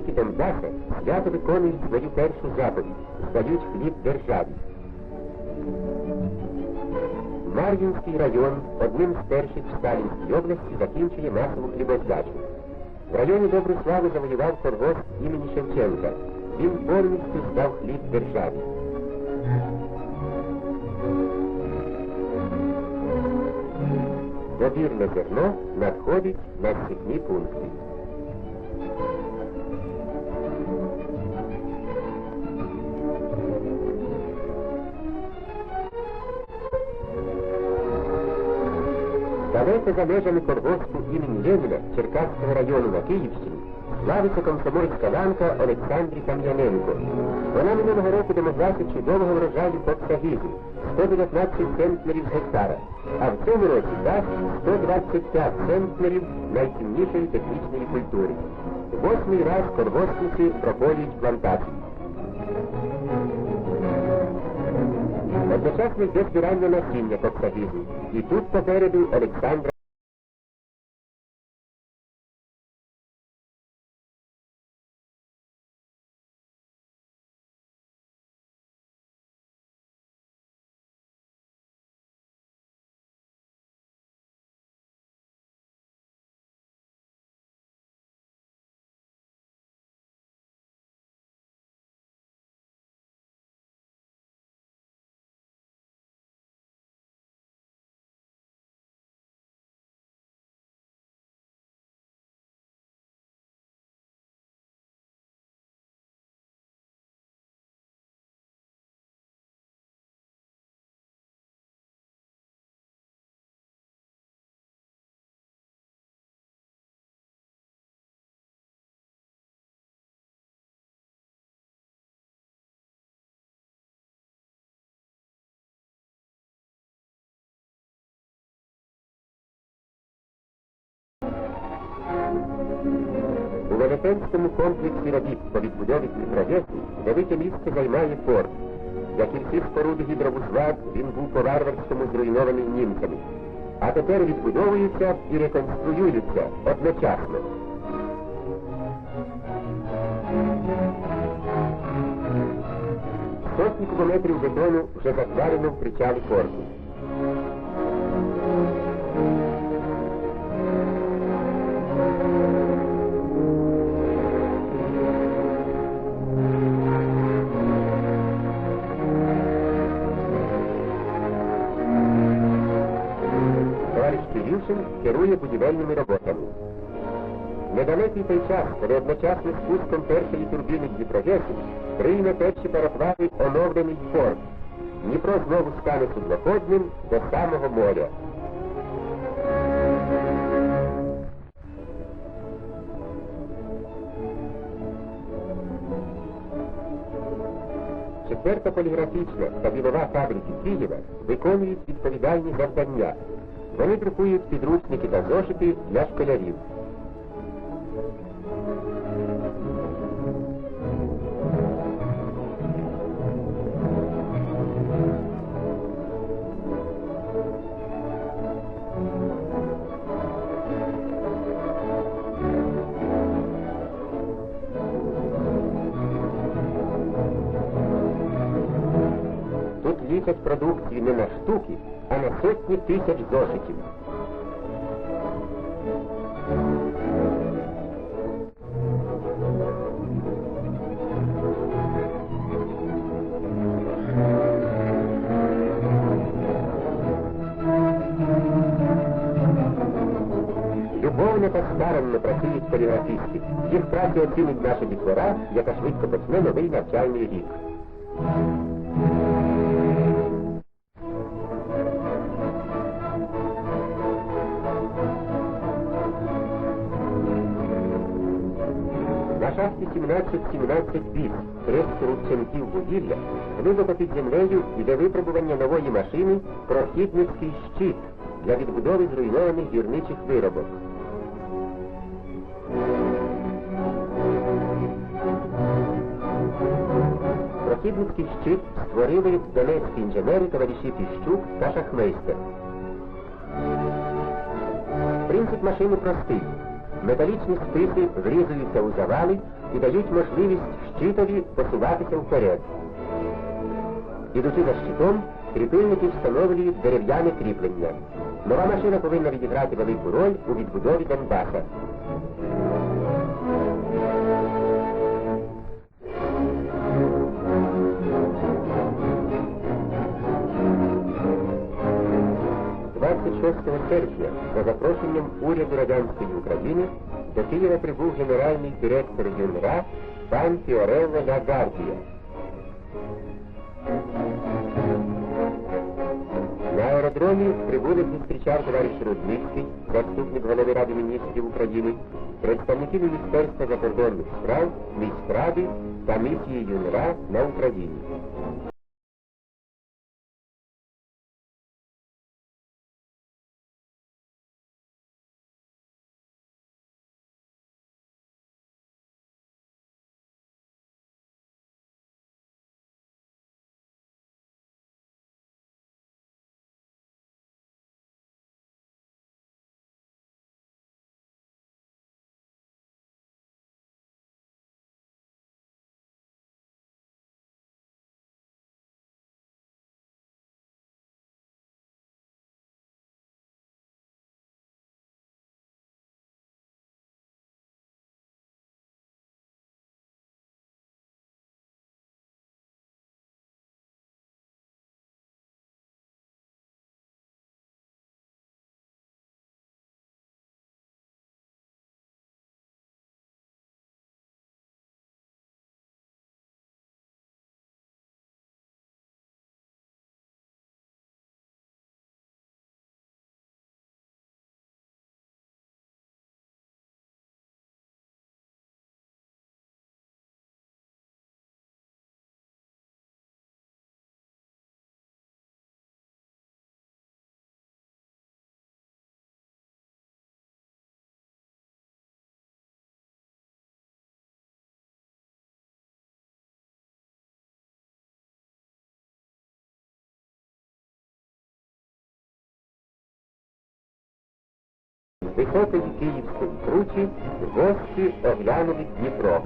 Захисники Донбаса свято виконують свою першу заповідь, здають хліб державі. Мар'їнський район одним з перших в Сталінській області закінчує масову хлібоздачу. В районі добру славу завоював колгосп імені Шевченка. Він повністю здав хліб державі. Добірне зерно надходить на східні пункти. Далеко за межами колгоспу імені Леніна Черкаського району на Київщині славиться комсомольська ланка Олександрі Кам'яненко. Вона минулого року домоглася чудового врожаю коксагізу 119 центнерів з гектара, а в цьому році дасть 125 центнерів найціннішої технічної культури. Восьмий раз колгоспники проходять плантацію. Одночасно йде збирання насіння коксагізу. І тут попереду Олександра У Велетенському комплексі робіт по відбудові Дніпрогесу велике місце займає порт. Як і всі споруди гідровузла, він був по-варварському зруйнований німцями. А тепер відбудовуються і реконструюються одночасно. Сотні кубометрів бетону вже закладено в причалі порту. Будівельними роботами. Недалекий той час, коли одночасно з пуском першої турбіни Дніпрогесу прийме перші пароплави оновлений порт. Дніпро знову стане судноходним до самого моря. Четверта поліграфічна та білова фабрики Києва виконують відповідальні завдання. Вони друкують підручники та зошити для школярів. Тут лічать продукції не на штуки, а на сотні тисяч зошитів. Любовно та старанно працюють поліграфісти. Їх працю оцінить наша дітвора, яка швидко почне новий навчальний рік. 17-17 біс трьох рубченків вугілля глибоко під землею йде випробування нової машини прохідницький щит для відбудови зруйнованих гірничих виробок. Прохідницький щит створили донецькі інженери товариші Піщук та Шахмейстер. Принцип машини простий. Металічні списи врізуються у завали, дають можливість щитові посуватися вперед. Ідучи за щитом, кріпильники встановлюють дерев'яне кріплення. Нова машина повинна відіграти велику роль у відбудові Донбаса. «26 серпня за запрошенням уряду Радянської України до Києва прибув генеральний директор ЮНРА пан Фіорелло Лагардія. На аеродромі прибули зустрічав товариш Рудницький, заступник голови Ради міністрів України, представники Міністерства закордонних справ, міськради та місії ЮНРА на Україні. З високої київської кручі гості оглянули Дніпро.